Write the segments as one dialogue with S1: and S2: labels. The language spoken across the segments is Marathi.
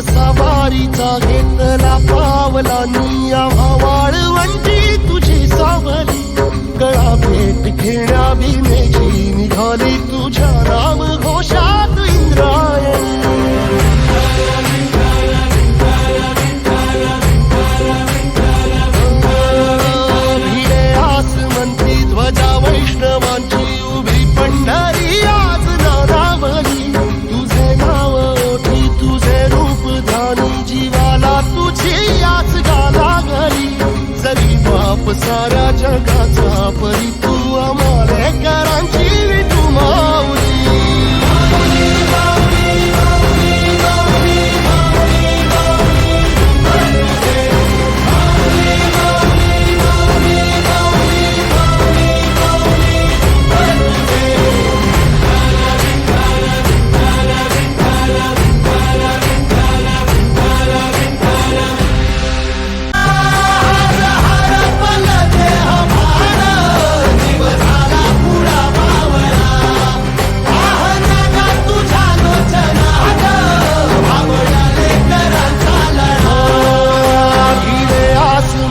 S1: सवारीचा घेतला पावलांनी आम्हा वाळवंटी तुझी सावली. गळा भेट घेण्या भीमेची निघाली तुझ्या बाप जगाचा परिता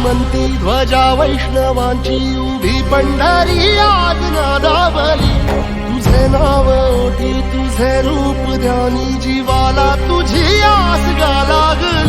S1: आसमंती ध्वजा वैष्णवांची उभी पंढरी आज नादावली. तुझे नाव ओटी तुझे रूप ध्यानी जीवाला तुझी आस गा लागली.